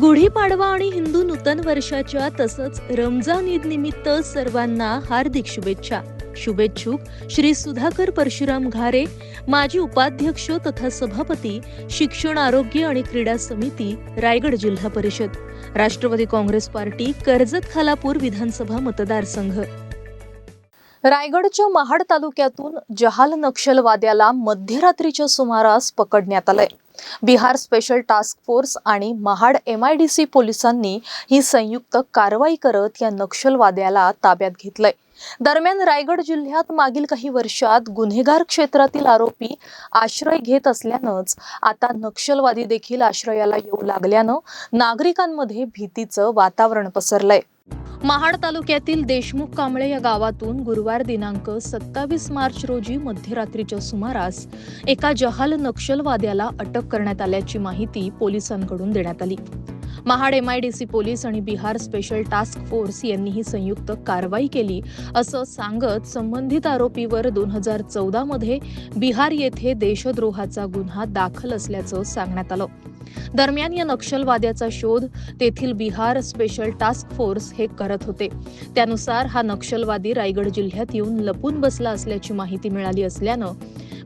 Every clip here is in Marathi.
गुढीपाडवा आणि हिंदू नूतन वर्षाच्या तसंच रमजान ईद निमित्त सर्वांना हार्दिक शुभेच्छा. शुभेच्छुक श्री सुधाकर परशुराम घारे माजी उपाध्यक्ष तथा सभापती शिक्षण आरोग्य आणि क्रीडा समिती रायगड जिल्हा परिषद. राष्ट्रवादी काँग्रेस पार्टी कर्जत खालापूर विधानसभा मतदारसंघ. रायगडच्या महाड तालुक्यातून जहाल नक्षलवाद्याला मध्यरात्रीच्या सुमारास पकडण्यात आलंय. बिहार स्पेशल टास्क फोर्स आणि Mahad M I D C पोलिसांनी ही संयुक्त कारवाई करत या नक्षलवाद्याला ताब्यात घेतलंय. दरम्यान रायगड जिल्ह्यात मागील काही वर्षात गुन्हेगार क्षेत्रातील आरोपी आश्रय घेत असल्यानंच आता नक्षलवादी देखील आश्रयाला येऊ लागल्यानं नागरिकांमध्ये भीतीचं वातावरण पसरलंय. महाड तालुक्यातील देशमुख कांबळे या गावातून गुरुवार दिनांक सत्तावीस मार्च रोजी मध्यरात्रीच्या सुमारास एका जहाल नक्षलवाद्याला अटक करण्यात आल्याची माहिती पोलिसांकडून देण्यात आली. महाड एमआयडीसी पोलीस आणि बिहार स्पेशल टास्क फोर्स यांनीही संयुक्त कारवाई केली असं सांगत संबंधित आरोपीवर दोन हजार चौदा मध्ये बिहार येथे देशद्रोहाचा गुन्हा दाखल असल्याचं सांगण्यात आलं. दरम्यान या नक्षलवाद्याचा शोध तेथील बिहार स्पेशल टास्क फोर्स हे करत होते. त्यानुसार हा नक्षलवादी रायगड जिल्ह्यात येऊन लपून बसला असल्याची माहिती मिळाली असल्यानं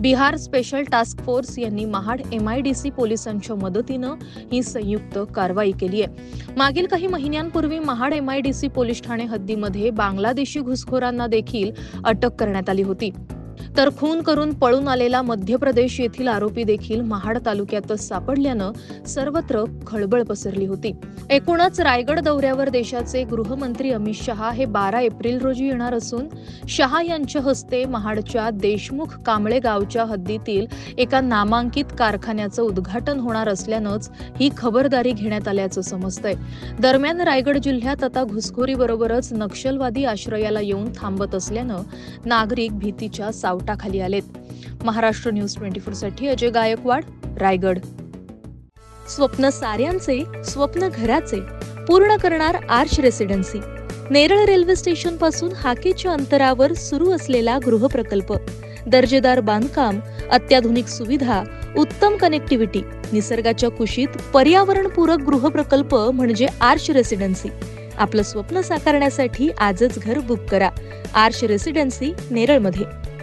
बिहार स्पेशल टास्क फोर्स यांनी महाड एमआयडीसी पोलिसांच्या मदतीनं ही संयुक्त कारवाई केली आहे. मागील काही महिन्यांपूर्वी महाड एमआयडीसी पोलीस ठाणे हद्दीमध्ये बांगलादेशी घुसखोरांना देखील अटक करण्यात आली होती. तर खून करून पळून आलेला मध्य प्रदेश येथील आरोपी देखील महाड तालुक्यातच सापडल्यानं सर्वत्र खळबळ पसरली होती. एकूणच रायगड दौऱ्यावर देशाचे गृहमंत्री अमित शहा हे बारा एप्रिल रोजी येणार असून शहा यांच्या हस्ते महाडच्या देशमुख कांबळे गावच्या हद्दीतील एका नामांकित कारखान्याचं उद्घाटन होणार असल्यानंच ही खबरदारी घेण्यात आल्याचं समजतंय. दरम्यान रायगड जिल्ह्यात आता घुसखोरीबरोबरच नक्षलवादी आश्रयाला येऊन थांबत असल्यानं नागरिक भीतीच्या सावटाखाली आलेत. महाराष्ट्र न्यूज ट्वेंटी फोरसाठी अजय गायकवाड रायगड. स्वप्न साऱ्यांचे स्वप्न घराचे पूर्ण करणार आर्च रेसिडेन्सी. नेरळ रेल्वे स्टेशनपासून हाकेच्या अंतरावर सुरू असलेला गृहप्रकल्प. दर्जेदार बांधकाम अत्याधुनिक सुविधा उत्तम कनेक्टिव्हिटी निसर्गाच्या कुशीत पर्यावरणपूरक गृहप्रकल्प म्हणजे आर्च रेसिडेन्सी. आपलं स्वप्न साकारण्यासाठी आजच घर बुक करा. Arch Residency नेरळमध्ये.